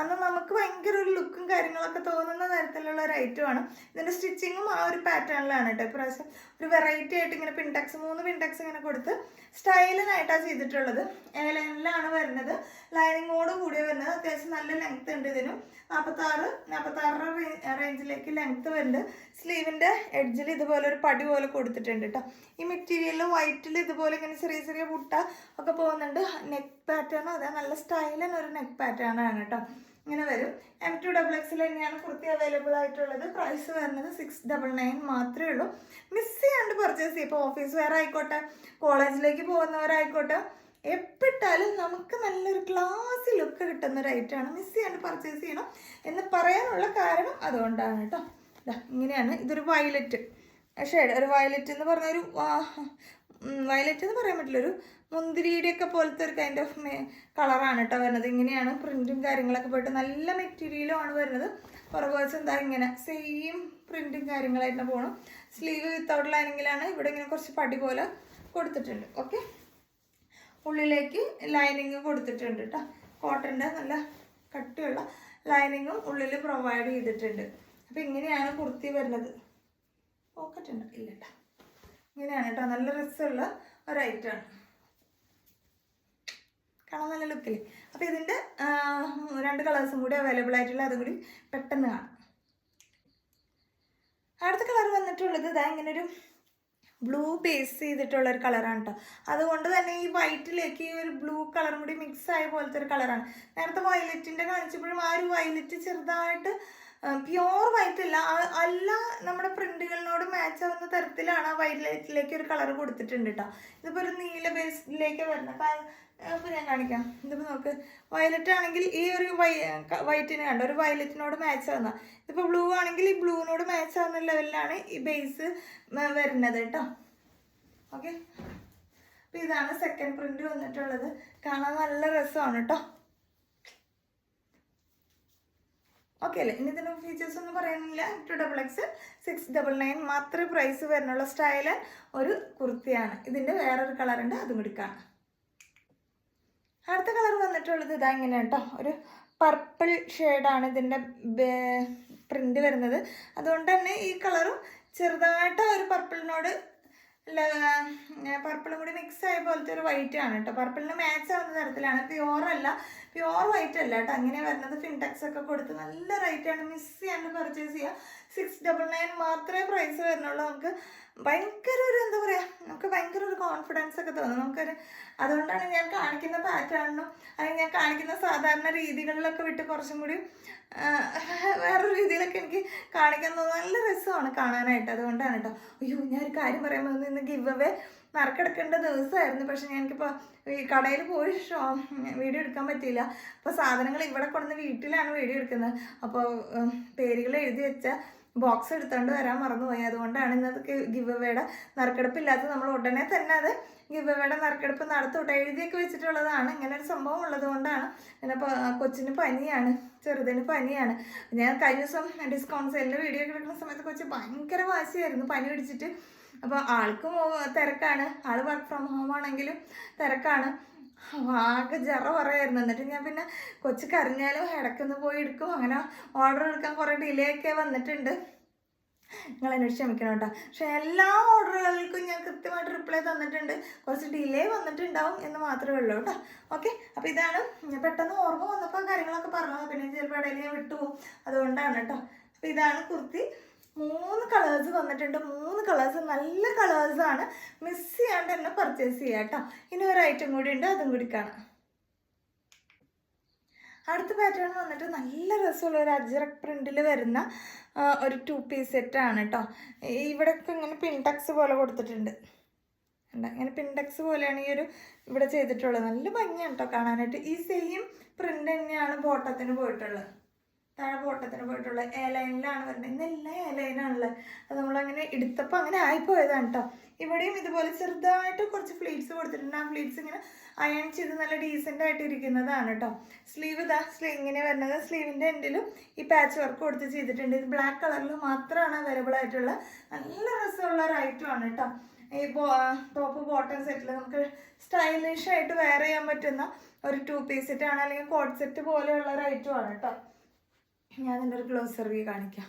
അന്ന് നമുക്ക് ഭയങ്കര ഒരു ലുക്കും കാര്യങ്ങളൊക്കെ തോന്നുന്ന തരത്തിലുള്ള ഒരു ഐറ്റമാണ് ഇതിന്റെ സ്റ്റിച്ചിങ്ങും ആ ഒരു പാറ്റേണിലാണ് കേട്ടോ. ഇപ്രാവശ്യം ഒരു വെറൈറ്റി ആയിട്ട് ഇങ്ങനെ പിൻടെക്സ് മൂന്ന് പിൻടെക്സ് ഇങ്ങനെ കൊടുത്ത് സ്റ്റൈലിനായിട്ടാണ് ചെയ്തിട്ടുള്ളത്. എ ലൈനിലാണ് വരുന്നത്. ലൈനിങ്ങോട് കൂടി വരുന്നത് അത്യാവശ്യം നല്ല ലെങ്ത് ഉണ്ട് ഇതിനും. നാൽപ്പത്താറ് നാൽപ്പത്താറ് റേഞ്ചിലേക്ക് ലെങ്ത് വരുന്നുണ്ട്. സ്ലീവിന്റെ എഡ്ജിൽ ഇതുപോലെ ഒരു പടി പോലെ കൊടുത്തിട്ടുണ്ട് കേട്ടോ ഈ മെറ്റീരിയൽ വൈറ്റിൽ ഇതുപോലെ ഇങ്ങനെ ചെറിയ ചെറിയ മുട്ട ഒക്കെ പോകുന്നുണ്ട്. നെക്ക് പാറ്റേൺ അതെ നല്ല സ്റ്റൈലാണ് ഒരു നെക്ക് പാറ്റേൺ ആണ് കേട്ടോ ഇങ്ങനെ വരും. എം ടു ഡബിൾ എക്സിൽ തന്നെയാണ് കുർത്തി അവൈലബിൾ ആയിട്ടുള്ളത്. പ്രൈസ് വരുന്നത് സിക്സ് ഡബിൾ നയൻ മാത്രമേ ഉള്ളൂ. മിസ് ചെയ്യാണ്ട് പർച്ചേസ് ചെയ്യും. ഇപ്പോൾ ഓഫീസ് വെയർ ആയിക്കോട്ടെ കോളേജിലേക്ക് പോകുന്നവരായിക്കോട്ടെ എപ്പിട്ടാലും നമുക്ക് നല്ലൊരു ക്ലാസ് ലുക്ക് കിട്ടുന്ന ഒരു ഐറ്റമാണ് മിസ് ചെയ്യാണ്ട് പർച്ചേസ് ചെയ്യണം എന്ന് പറയാനുള്ള കാരണം അതുകൊണ്ടാണ് കേട്ടോ. ഇങ്ങനെയാണ്. ഇതൊരു വയലറ്റ് ഷെയ്ഡ് ഒരു വയലറ്റ് എന്ന് പറഞ്ഞ ഒരു വയലറ്റ് എന്ന് പറയാൻ പറ്റില്ല. ഒരു മുന്തിരിയുടെയൊക്കെ പോലത്തെ ഒരു കൈൻഡ് ഓഫ് കളറാണ് കേട്ടോ വരുന്നത്. ഇങ്ങനെയാണ് പ്രിന്റും കാര്യങ്ങളൊക്കെ പോയിട്ട് നല്ല മെറ്റീരിയലും ആണ് വരുന്നത്. പുറകുവശം എന്താ ഇങ്ങനെ സെയിം പ്രിന്റും കാര്യങ്ങളായിട്ട് പോകണം സ്ലീവ് വിത്തൗട്ട് ലൈനിങ്ങിലാണ് ഇവിടെ ഇങ്ങനെ കുറച്ച് പടി പോലെ കൊടുത്തിട്ടുണ്ട്. ഓക്കെ ഉള്ളിലേക്ക് ലൈനിങ് കൊടുത്തിട്ടുണ്ട് കേട്ടോ കോട്ടന്റെ നല്ല കട്ടിയുള്ള ലൈനിങ്ങും ഉള്ളിൽ പ്രൊവൈഡ് ചെയ്തിട്ടുണ്ട്. അപ്പോൾ ഇങ്ങനെയാണ് കുർത്തി വരുന്നത്. പോക്കറ്റ് ഉണ്ട്? ഇല്ല കേട്ടോ ഇങ്ങനെയാണ് കേട്ടോ നല്ല രസമുള്ള ഒരു ഐറ്റമാണ് കാണാൻ നല്ല ലുക്കിൽ അപ്പോൾ ഇതിന്റെ രണ്ട് കളേഴ്സും കൂടി അവൈലബിൾ ആയിട്ടുള്ള അതും കൂടി പെട്ടെന്ന് കാണാം. അടുത്ത കളർ വന്നിട്ടുള്ളത് ഇതാ ഇങ്ങനൊരു ബ്ലൂ ബേസ് ചെയ്തിട്ടുള്ള ഒരു കളറാണ് കേട്ടോ അതുകൊണ്ട് തന്നെ ഈ വൈറ്റിലേക്ക് ഈ ഒരു ബ്ലൂ കളറും കൂടി മിക്സ് ആയ പോലത്തെ ഒരു കളറാണ് നേരത്തെ വയലറ്റിന്റെ കാണിച്ചപ്പോഴും ആ ഒരു വയലറ്റ് ചെറുതായിട്ട് പ്യോർ വൈറ്റ് അല്ല അല്ല നമ്മുടെ പ്രിന്റുകളിനോട് മാച്ച് ആവുന്ന തരത്തിലാണ് ആ വയലറ്റിലേക്ക് ഒരു കളർ കൊടുത്തിട്ടുണ്ട് കേട്ടോ ഇതിപ്പോൾ ഒരു നീല ബേസിലേക്ക് വരുന്നത്. അപ്പോൾ ഞാൻ കാണിക്കാം. ഇതിപ്പോൾ നോക്ക്. വയലറ്റ് ആണെങ്കിൽ ഈ ഒരു വൈ വൈറ്റിന് കണ്ടോ? ഒരു വയലറ്റിനോട് മാച്ച് ആവുന്ന. ഇതിപ്പോൾ ബ്ലൂ ആണെങ്കിൽ ഈ ബ്ലൂവിനോട് മാച്ച് ആവുന്ന ലെവലിലാണ് ഈ ബേസ് വരുന്നത് കേട്ടോ. ഓക്കെ അപ്പോൾ ഇതാണ് സെക്കൻഡ് പ്രിന്റ് വന്നിട്ടുള്ളത്. കാണാൻ നല്ല രസമാണ് കേട്ടോ. ഓക്കെ അല്ലേ? ഇനി ഇതിന്റെ ഫീച്ചേഴ്സ് ഒന്നും പറയാനില്ല. To double X six double nine മാത്രമേ പ്രൈസ് വരുന്നുള്ള. സ്റ്റൈൽ ഒരു കുർത്തിയാണ്. ഇതിന്റെ വേറൊരു കളറുണ്ട് അതും കൂടി കാണാം. അടുത്ത കളർ വന്നിട്ടുള്ളത് ഇതാ ഇങ്ങനെ കേട്ടോ ഒരു പർപ്പിൾ ഷെയ്ഡാണ് ഇതിന്റെ പ്രിന്റ് വരുന്നത്. അതുകൊണ്ട് തന്നെ ഈ കളറും ചെറുതായിട്ട് ഒരു പർപ്പിളിനോട് പർപ്പിളും കൂടി മിക്സ് ആയ പോലത്തെ ഒരു വൈറ്റ് ആണ് കേട്ടോ പർപ്പിളിന് മാച്ച് ആവുന്ന തരത്തിലാണ്. പ്യുവർ അല്ല. പ്യുവർ വൈറ്റ് അല്ല കേട്ടോ അങ്ങനെ വരുന്നത്. ഫിൻടെക്സ് ഒക്കെ കൊടുത്ത് നല്ല റേറ്റ് ആണ്. മിസ് ചെയ്യാണ്ട് പർച്ചേസ് ചെയ്യുക സിക്സ് ഡബിൾ നയൻ മാത്രമേ പ്രൈസ് വരുന്നുള്ളൂ. നമുക്ക് ഭയങ്കര ഒരു എന്താ പറയുക നമുക്ക് ഭയങ്കര ഒരു കോൺഫിഡൻസ് ഒക്കെ തോന്നും. നമുക്കൊരു അതുകൊണ്ടാണ് ഞാൻ കാണിക്കുന്ന പാറ്റേണിനും അല്ലെങ്കിൽ ഞാൻ കാണിക്കുന്ന സാധാരണ രീതികളിലൊക്കെ വിട്ട് കുറച്ചും കൂടി ആ, വേറൊരു രീതിയിലൊക്കെ എനിക്ക് കാണിക്കാൻ നല്ല രസമാണ് കാണാനായിട്ട്. അതുകൊണ്ടാണ് കേട്ടോ അയ്യോ ഞാൻ ഒരു കാര്യം പറയുമ്പോൾ ഇന്ന് ഗിവ് അവേ നറുക്കെടുക്കേണ്ട ദിവസമായിരുന്നു. പക്ഷെ എനിക്കിപ്പോൾ ഈ കടയിൽ പോയി ഷോ വീഡിയോ എടുക്കാൻ പറ്റിയില്ല. അപ്പോൾ സാധനങ്ങൾ ഇവിടെ കൊണ്ടുവന്ന് വീട്ടിലാണ് വീഡിയോ എടുക്കുന്നത്. അപ്പോൾ പേരുകൾ എഴുതി വെച്ച ബോക്സ് എടുത്തുകൊണ്ട് വരാൻ മറന്നുപോയി. അതുകൊണ്ടാണ് ഇന്നത്തെ ഗിവ് അവയുടെ നറുക്കെടുപ്പില്ലാത്ത നമ്മൾ ഉടനെ തന്നെ അത് ഗിവ് അവയുടെ നറുക്കെടുപ്പ് നടത്തൂട്ടെ. എഴുതിയൊക്കെ വെച്ചിട്ടുള്ളതാണ്. ഇങ്ങനെ ഒരു സംഭവം ഉള്ളത് കൊണ്ടാണ്. പിന്നെ കൊച്ചിന് പനിയാണ്. ചെറുതിന് പനിയാണ്. ഞാൻ കഴിഞ്ഞ ദിവസം ഡിസ്കൗണ്ട് സെയിലിന്റെ വീഡിയോ ഒക്കെ സമയത്ത് കൊച്ചു ഭയങ്കര വാശിയായിരുന്നു. പനി പിടിച്ചിട്ട്. അപ്പോൾ ആൾക്കും തിരക്കാണ്. ആൾ വർക്ക് ഫ്രം ഹോം ആണെങ്കിലും തിരക്കാണ്. ആകെ ജറ പറയായിരുന്നു. എന്നിട്ട് ഞാൻ പിന്നെ കൊച്ചു കരഞ്ഞാലും ഇടയ്ക്കൊന്ന് പോയി എടുക്കും. അങ്ങനെ ഓർഡർ എടുക്കാൻ കുറേ ഡിലേ ഒക്കെ വന്നിട്ടുണ്ട്. നിങ്ങൾ എന്നോട് ക്ഷമിക്കണം കേട്ടോ. പക്ഷെ എല്ലാ ഓർഡറുകൾക്കും ഞാൻ കൃത്യമായിട്ട് റിപ്ലൈ തന്നിട്ടുണ്ട്. കുറച്ച് ഡിലേ വന്നിട്ടുണ്ടാവും എന്ന് മാത്രമേ ഉള്ളൂ കേട്ടോ. ഓക്കെ അപ്പോൾ ഇതാണ്. പെട്ടെന്ന് ഓർമ്മ വന്നപ്പോൾ കാര്യങ്ങളൊക്കെ പറഞ്ഞു. പിന്നെ ചിലപ്പോൾ ഇടയിൽ ഞാൻ വിട്ടുപോകും. അതുകൊണ്ടാണ് കേട്ടോ. അപ്പോൾ ഇതാണ് കുർത്തി. മൂന്ന് കളേഴ്സ് വന്നിട്ടുണ്ട് മൂന്ന് കളേഴ്സ് നല്ല കളേഴ്സാണ് മിസ് ചെയ്യാണ്ട് തന്നെ പർച്ചേസ് ചെയ്യാം കേട്ടോ. ഇനി ഒരു ഐറ്റം കൂടി ഉണ്ട് അതും കൂടി കാണാം. അടുത്ത പാറ്റേൺ വന്നിട്ട് നല്ല രസമുള്ള ഒരു അജ്രക് പ്രിന്റിൽ വരുന്ന ഒരു ടു പീസ് സെറ്റാണ് കേട്ടോ. ഇവിടെയൊക്കെ ഇങ്ങനെ പിൻടക്സ് പോലെ കൊടുത്തിട്ടുണ്ട്? ഇങ്ങനെ പിൻടക്സ് പോലെയാണ് ഈ ഒരു ഇവിടെ ചെയ്തിട്ടുള്ളത്. നല്ല ഭംഗിയാണ് കേട്ടോ കാണാനായിട്ട്. ഈ സെയിം പ്രിന്റ് തന്നെയാണ് ബോട്ടത്തിന് പോയിട്ടുള്ളത്. താഴെ പോട്ടത്തിന് പോയിട്ടുള്ള എ ലൈനിലാണ് വരുന്നത്. ഇന്നെല്ലാം എ ലൈനാണുള്ളത് അത് നമ്മളങ്ങനെ എടുത്തപ്പോൾ അങ്ങനെ ആയിപ്പോയതാണ് കേട്ടോ ഇവിടെയും ഇതുപോലെ ചെറുതായിട്ട് കുറച്ച് ഫ്ലീറ്റ്സ് കൊടുത്തിട്ടുണ്ട്. ആ ഫ്ലീറ്റ്സ് ഇങ്ങനെ അയൺ ചെയ്ത് നല്ല ഡീസന്റ് ആയിട്ട് ഇരിക്കുന്നതാണ് കേട്ടോ സ്ലീവ് ഇതാ സ്ലീവ് ഇങ്ങനെ വരുന്നത്. സ്ലീവിന്റെ എൻഡിലും ഈ പാച്ച് വർക്ക് കൊടുത്ത് ചെയ്തിട്ടുണ്ട്. ഇത് ബ്ലാക്ക് കളറിൽ മാത്രമാണ് അവൈലബിൾ ആയിട്ടുള്ള നല്ല രസമുള്ള ഒരു ഐറ്റമാണ് കേട്ടോ ഈ ടോപ്പ് ബോട്ടം സെറ്റിൽ നമുക്ക് സ്റ്റൈലിഷ് ആയിട്ട് വെയർ ചെയ്യാൻ പറ്റുന്ന ഒരു ടു പീസ് സെറ്റ് ആണ്. അല്ലെങ്കിൽ കോട്ട് സെറ്റ് പോലെയുള്ള ഒരു ഐറ്റമാണ് കേട്ടോ ഞാൻ എന്റെ ഒരു ഗ്ലോസ് റിവ്യൂ കാണിക്കാം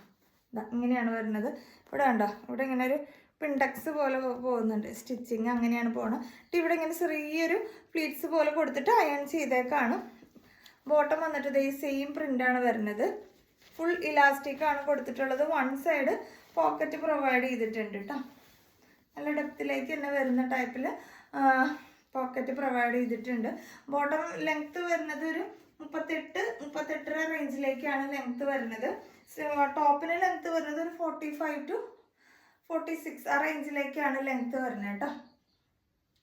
ഇങ്ങനെയാണ് വരുന്നത്. ഇവിടെ കണ്ടോ? ഇവിടെ ഇങ്ങനെ ഒരു പിൻഡക്സ് പോലെ പോകുന്നുണ്ട്. സ്റ്റിച്ചിങ് അങ്ങനെയാണ് പോണത്. എന്നിട്ട് ഇവിടെ ഇങ്ങനെ ചെറിയൊരു പ്ലീറ്റ്സ് പോലെ കൊടുത്തിട്ട് അയൺ ചെയ്തേക്കാണ്. ബോട്ടം വന്നിട്ട് ഇതേ സെയിം പ്രിന്റാണ് വരുന്നത്. ഫുൾ ഇലാസ്റ്റിക് ആണ് കൊടുത്തിട്ടുള്ളത്. വൺ സൈഡ് പോക്കറ്റ് പ്രൊവൈഡ് ചെയ്തിട്ടുണ്ട് കേട്ടോ നല്ല ഡെപ്തിലേക്ക് തന്നെ വരുന്ന ടൈപ്പിൽ പോക്കറ്റ് പ്രൊവൈഡ് ചെയ്തിട്ടുണ്ട്. ബോട്ടം ലെങ്ത്ത് വരുന്നത് ഒരു മുപ്പത്തെട്ട് മുപ്പത്തെട്ടര റേഞ്ചിലേക്കാണ് ലെങ്ത് വരുന്നത്. ടോപ്പിന് ലെങ്ത് വരുന്നത് ഒരു forty five to forty six ആ റേഞ്ചിലേക്കാണ് ലെങ്ത് വരുന്നത് കേട്ടോ.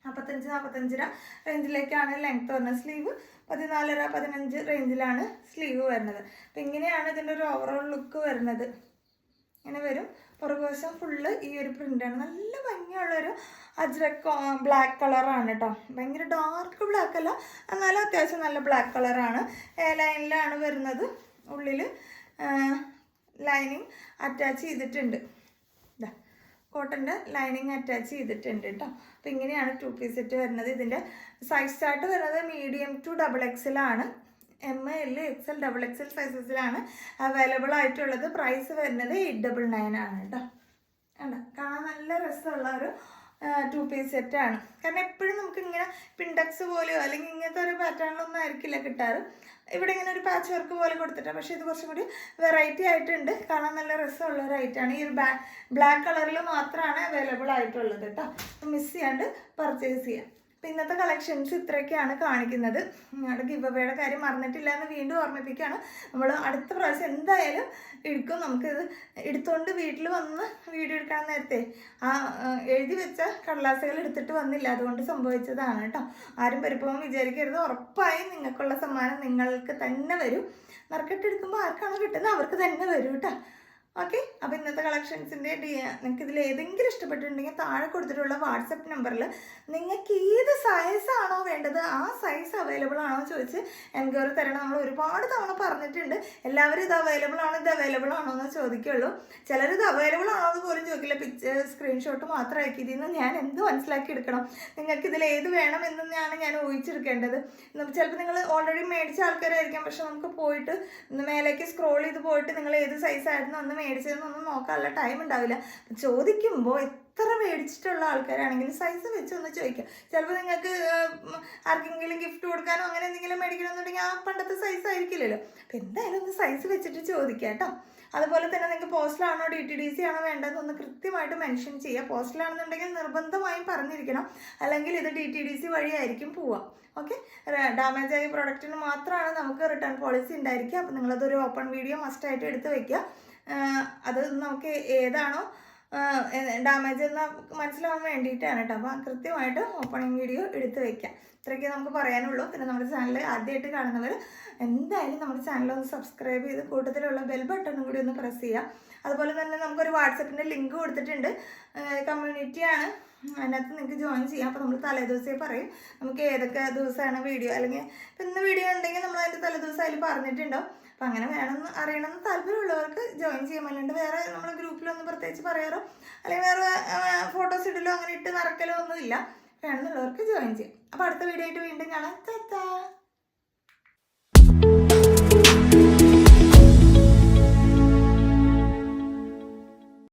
നാൽപ്പത്തഞ്ച് നാൽപ്പത്തഞ്ചര റേഞ്ചിലേക്കാണ് ലെങ്ത് വരുന്നത്. സ്ലീവ് പതിനാലര പതിനഞ്ച് റേഞ്ചിലാണ് സ്ലീവ് വരുന്നത്. അപ്പം ഇങ്ങനെയാണ് ഇതിന്റെ ഒരു ഓവറോൾ ലുക്ക് വരുന്നത്. ഇങ്ങനെ വരും. പുറകുവശം ഫുള്ള് ഈ ഒരു പ്രിന്റാണ് നല്ല ഭംഗിയുള്ളൊരു അജ്രക്ക് ബ്ലാക്ക് കളറാണ് കേട്ടോ ഭയങ്കര ഡാർക്ക് ബ്ലാക്ക് അല്ല. എന്നാലും അത്യാവശ്യം നല്ല ബ്ലാക്ക് കളറാണ് എ ലൈനിലാണ് വരുന്നത്. ഉള്ളിൽ ലൈനിങ് അറ്റാച്ച് ചെയ്തിട്ടുണ്ട്. കോട്ടന്റെ ലൈനിങ് അറ്റാച്ച് ചെയ്തിട്ടുണ്ട് കേട്ടോ അപ്പോൾ ഇങ്ങനെയാണ് ടു പീസ് സെറ്റ് വരുന്നത്. ഇതിന്റെ സൈസ് ചാർട്ട് വരുന്നത് medium to double എക്സിലാണ് M L X L double X L സൈസസിലാണ് available ആയിട്ടുള്ളത്. പ്രൈസ് വരുന്നത് എയ്റ്റ് ഡബിൾ നയൻ ആണ് കേട്ടോ കണ്ടോ? കാണാൻ നല്ല രസമുള്ള ഒരു ടു പീസ് സെറ്റാണ് കാരണം എപ്പോഴും നമുക്ക് ഇങ്ങനെ പിൻഡക്സ് പോലെയോ അല്ലെങ്കിൽ ഇങ്ങനത്തെ ഒരു പാറ്റേണിലൊന്നും ആയിരിക്കില്ല കിട്ടാറ്. ഇവിടെ ഇങ്ങനെ ഒരു പാച്ച് വർക്ക് പോലെ കൊടുത്തിട്ടാണ് പക്ഷേ ഇത് കുറച്ചും കൂടി വെറൈറ്റി ആയിട്ടുണ്ട്. കാണാൻ നല്ല രസമുള്ള ഒരു ഐറ്റാണ് ഈ ഒരു ബ്ലാക്ക് കളറിൽ മാത്രമാണ് അവൈലബിൾ ആയിട്ടുള്ളത് കേട്ടോ മിസ് ചെയ്യാണ്ട് പർച്ചേസ് ചെയ്യാം. അപ്പം ഇന്നത്തെ കളക്ഷൻസ് ഇത്രയൊക്കെയാണ് കാണിക്കുന്നത്. ഞങ്ങളുടെ ഗിവ് അവയുടെ കാര്യം മറന്നിട്ടില്ല എന്ന് വീണ്ടും ഓർമ്മിപ്പിക്കുകയാണ്. നമ്മൾ അടുത്ത പ്രാവശ്യം എന്തായാലും എടുക്കും. നമുക്കിത് എടുത്തുകൊണ്ട് വീട്ടിൽ വന്ന് വീഡിയോ എടുക്കാൻ നേരത്തെ ആ ആ, എഴുതി വെച്ച കടലാസുകൾ എടുത്തിട്ട് വന്നില്ല. അതുകൊണ്ട് സംഭവിച്ചതാണ് കേട്ടോ. ആരും പരിഭവം വിചാരിക്കരുത്. ഉറപ്പായും നിങ്ങൾക്കുള്ള സമ്മാനം നിങ്ങൾക്ക് തന്നെ വരും. നറുക്കെട്ടെടുക്കുമ്പോൾ ആർക്കാണോ കിട്ടുന്നത്? അവർക്ക് തന്നെ വരും കേട്ടോ. ഓക്കെ അപ്പോൾ ഇന്നത്തെ കളക്ഷൻസിന്റെ നിങ്ങൾക്ക് ഇതിൽ ഏതെങ്കിലും ഇഷ്ടപ്പെട്ടിട്ടുണ്ടെങ്കിൽ താഴെ കൊടുത്തിട്ടുള്ള വാട്സപ്പ് നമ്പറിൽ നിങ്ങൾക്ക് ഏത് സൈസാണോ വേണ്ടത് ആ സൈസ് അവൈലബിൾ ആണോ ചോദിച്ച് എൻക്വയറി തരണം. നമ്മൾ ഒരുപാട് തവണ പറഞ്ഞിട്ടുണ്ട്. എല്ലാവരും ഇത് അവൈലബിൾ ആണോ ഇത് അവൈലബിൾ ആണോ എന്ന് ചോദിക്കുള്ളൂ. ചിലർ ഇത് അവൈലബിൾ ആണോ എന്ന് പോലും ചോദിക്കില്ല. പിക്ചർ സ്ക്രീൻഷോട്ട് മാത്രം ആക്കി ഇതിൽ നിന്ന് ഞാൻ എന്ത് മനസ്സിലാക്കി എടുക്കണം? നിങ്ങൾക്ക് ഇതിൽ ഏത് വേണം എന്നാണ് ഞാൻ ഊഹിച്ചെടുക്കേണ്ടത്. ചിലപ്പോൾ നിങ്ങൾ ഓൾറെഡി മേടിച്ച ആൾക്കാരായിരിക്കാം. പക്ഷെ നമുക്ക് പോയിട്ട് മേലേക്ക് സ്ക്രോൾ ചെയ്ത് പോയിട്ട് നിങ്ങൾ ഏത് സൈസായിരുന്നു അന്ന് അന്ന് മേടിച്ചതെന്നൊന്നും നോക്കാനുള്ള ടൈം ഉണ്ടാവില്ല. ചോദിക്കുമ്പോൾ എത്ര മേടിച്ചിട്ടുള്ള ആൾക്കാരാണെങ്കിൽ സൈസ് വെച്ച് ഒന്ന് ചോദിക്കാം. ചിലപ്പോൾ നിങ്ങൾക്ക് ആർക്കെങ്കിലും ഗിഫ്റ്റ് കൊടുക്കാനോ അങ്ങനെ എന്തെങ്കിലും മേടിക്കണമെന്നുണ്ടെങ്കിൽ ആ പണ്ടത്തെ സൈസ് ആയിരിക്കില്ലല്ലോ. അപ്പം എന്തായാലും ഒന്ന് സൈസ് വെച്ചിട്ട് ചോദിക്കുക കേട്ടോ. അതുപോലെ തന്നെ നിങ്ങൾക്ക് പോസ്റ്റലാണോ ഡി ടി ഡി സി ആണോ വേണ്ടതെന്നൊന്ന് കൃത്യമായിട്ട് മെൻഷൻ ചെയ്യുക പോസ്റ്റലാണെന്നുണ്ടെങ്കിൽ നിർബന്ധമായും പറഞ്ഞിരിക്കണം. അല്ലെങ്കിൽ ഇത് ഡി ടി ഡി സി വഴിയായിരിക്കും പോവുക. ഓക്കെ ഡാമേജ് ആയ പ്രോഡക്റ്റിന് മാത്രമാണ് നമുക്ക് റിട്ടേൺ പോളിസി ഉണ്ടായിരിക്കുക. അപ്പോൾ നിങ്ങളതൊരു ഓപ്പൺ വീഡിയോ മസ്റ്റായിട്ട് എടുത്ത് വെക്കുക. ആഹ് അത് നമുക്ക് ഏതാണോ ഡാമേജ് എന്ന് മനസ്സിലാവാൻ വേണ്ടിയിട്ടാണ് കേട്ടോ. അപ്പോൾ കൃത്യമായിട്ട് ഓപ്പണിംഗ് വീഡിയോ എടുത്ത് വയ്ക്കാം ഇത്രയൊക്കെ നമുക്ക് പറയാനുള്ളൂ. പിന്നെ നമ്മുടെ ചാനൽ ആദ്യമായിട്ട് കാണുന്നവർ എന്തായാലും നമ്മുടെ ചാനൽ ഒന്ന് സബ്സ്ക്രൈബ് ചെയ്ത് കൂട്ടത്തിലുള്ള ബെൽ ബട്ടണും കൂടി ഒന്ന് പ്രസ് ചെയ്യുക അതുപോലെ തന്നെ നമുക്കൊരു വാട്സപ്പിന്റെ ലിങ്ക് കൊടുത്തിട്ടുണ്ട്. കമ്മ്യൂണിറ്റിയാണ് അതിനകത്ത് നിങ്ങൾക്ക് ജോയിൻ ചെയ്യാം. അപ്പോൾ നമ്മൾ തലേദിവസമേ പറയും. നമുക്ക് ഏതൊക്കെ ദിവസമാണ് വീഡിയോ അല്ലെങ്കിൽ ഇപ്പം ഇന്ന് വീഡിയോ ഉണ്ടെങ്കിൽ നമ്മൾ അതിന്റെ തലേദിവസം അതിൽ പറഞ്ഞിട്ടുണ്ടാവും. അപ്പം അങ്ങനെ വേണമെന്ന് അറിയണമെന്ന് താല്പര്യമുള്ളവർക്ക് ജോയിൻ ചെയ്യാം. അല്ലാണ്ട് വേറെ നമ്മുടെ ഗ്രൂപ്പിലൊന്നും പ്രത്യേകിച്ച് പറയാറോ? അല്ലെങ്കിൽ വേറെ ഫോട്ടോസ് ഇടലോ അങ്ങനെ ഇട്ട് നടക്കലോ ഒന്നുമില്ല. വേണമെന്നുള്ളവർക്ക് ജോയിൻ ചെയ്യാം. അപ്പോൾ അടുത്ത വീഡിയോ ആയിട്ട് വീണ്ടും കാണാം. ചാ